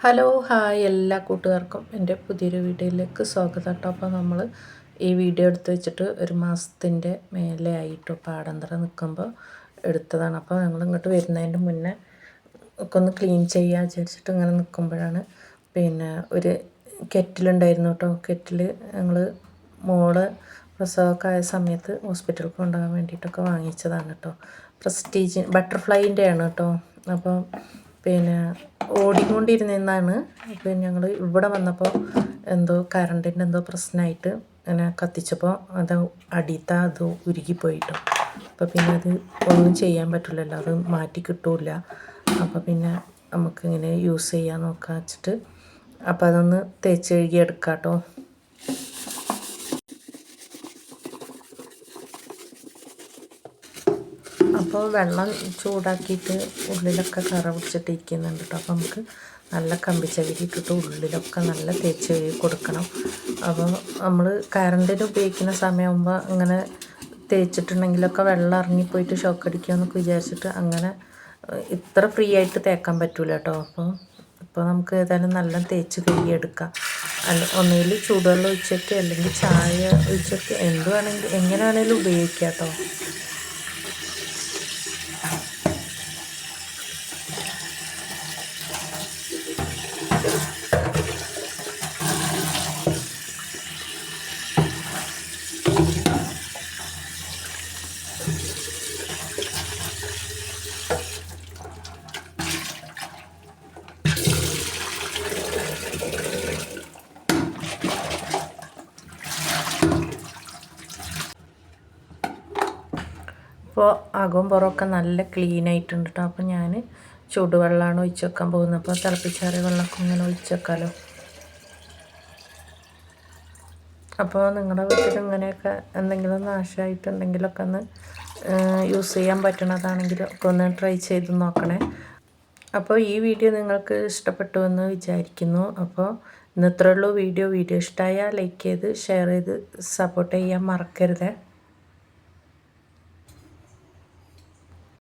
Hello hi എല്ലാ കൂട്ടുകാർക്കും എന്റെ പുതിയൊരു വീഡിയോയിലേക്ക് സ്വാഗതം കേട്ടോ. അപ്പോൾ നമ്മൾ ഈ വീഡിയോ എടുത്ത് വെച്ചിട്ട് ഒരു മാസത്തിന്റെ മേലെ ആയിട്ടോ പാടന്തറ നിൽക്കുമ്പോൾ എടുത്തതാണ്. അപ്പോൾ ഞങ്ങൾ ഇങ്ങോട്ട് വരുന്നതിന്റെ മുന്നേ ഒക്കെ ഒന്ന് ക്ലീൻ ചെയ്യുക വിചാരിച്ചിട്ട് ഇങ്ങനെ നിൽക്കുമ്പോഴാണ് പിന്നെ ഒരു കെറ്റിലുണ്ടായിരുന്നു കേട്ടോ. കെറ്റിൽ ഞങ്ങൾ മോൾ പ്രസവമൊക്കെ ആയ സമയത്ത് ഹോസ്പിറ്റലിൽ കൊണ്ടുപോകാൻ വേണ്ടിയിട്ടൊക്കെ വാങ്ങിച്ചതാണ് കേട്ടോ. പ്രസ്റ്റീജ് ബട്ടർഫ്ലൈന്റെ ആണ് കേട്ടോ. അപ്പോൾ പിന്നെ ഓടിക്കൊണ്ടിരുന്നതാണ് അപ്പോൾ ഞങ്ങൾ ഇവിടെ വന്നപ്പോൾ എന്തോ കറണ്ടിന്റെ എന്തോ പ്രശ്നമായിട്ട് അങ്ങനെ കത്തിച്ചപ്പോൾ അത് അടിത്ത അത് ഉരുകിപ്പോയിട്ടു അപ്പോൾ പിന്നെ അത് ഒന്നും ചെയ്യാൻ പറ്റില്ലല്ലോ അത് മാറ്റി കിട്ടൂല അപ്പോൾ പിന്നെ നമുക്കിങ്ങനെ യൂസ് ചെയ്യാൻ നോക്കാം വെച്ചിട്ട് അപ്പോൾ അതൊന്ന് തേച്ച് കഴുകി എടുക്കാം കേട്ടോ അപ്പോൾ വെള്ളം ചൂടാക്കിയിട്ട് ഉള്ളിലൊക്കെ കറ പിടിച്ചിട്ട് ഇരിക്കുന്നുണ്ട് കേട്ടോ. അപ്പോൾ നമുക്ക് നല്ല കമ്പിച്ചകിരി ഇട്ടിട്ട് ഉള്ളിലൊക്കെ നല്ല തേച്ച് കഴുകി കൊടുക്കണം. അപ്പോൾ നമ്മൾ കറണ്ടിന് ഉപയോഗിക്കുന്ന സമയമാകുമ്പോൾ അങ്ങനെ തേച്ചിട്ടുണ്ടെങ്കിലൊക്കെ വെള്ളം ഇറങ്ങിപ്പോയിട്ട് ഷോക്ക് അടിക്കുമെന്നൊക്കെ വിചാരിച്ചിട്ട് അങ്ങനെ ഇത്ര ഫ്രീ ആയിട്ട് തേക്കാൻ പറ്റില്ല കേട്ടോ. അപ്പോൾ ഇപ്പോൾ നമുക്ക് ഏതായാലും നല്ല തേച്ച് കഴുകിയെടുക്കാം അല്ല ഒന്നുകിൽ ചൂടുവെള്ളം ഒഴിച്ചൊക്കെ അല്ലെങ്കിൽ ചായ ഒഴിച്ചൊക്കെ എന്ത് വേണമെങ്കിൽ എങ്ങനെ വേണമെങ്കിലും ഉപയോഗിക്കാം കേട്ടോ. ഇപ്പോൾ അകവും പുറമൊക്കെ നല്ല ക്ലീൻ ആയിട്ടുണ്ട് കേട്ടോ അപ്പോൾ ഞാൻ ചൂടുവെള്ളമാണ് ഒഴിച്ച് വെക്കാൻ പോകുന്നത്. അപ്പോൾ തിളപ്പിച്ചാറിയ വെള്ളമൊക്കെ ഇങ്ങനെ ഒഴിച്ച് വെക്കാമല്ലോ അപ്പോൾ നിങ്ങളുടെ വീട്ടിൽ ഇങ്ങനെയൊക്കെ എന്തെങ്കിലും നാശമായിട്ടുണ്ടെങ്കിലൊക്കെ ഒന്ന് യൂസ് ചെയ്യാൻ പറ്റണതാണെങ്കിൽ ഒക്കെ ഒന്ന് ട്രൈ ചെയ്ത് നോക്കണേ. അപ്പോൾ ഈ വീഡിയോ നിങ്ങൾക്ക് ഇഷ്ടപ്പെട്ടു എന്ന് വിചാരിക്കുന്നു. അപ്പോൾ ഇന്നത്രയുള്ളൂ വീഡിയോ. വീഡിയോ ഇഷ്ടമായാൽ ലൈക്ക് ചെയ്ത് ഷെയർ ചെയ്ത് സപ്പോർട്ട് ചെയ്യാൻ മറക്കരുതേ.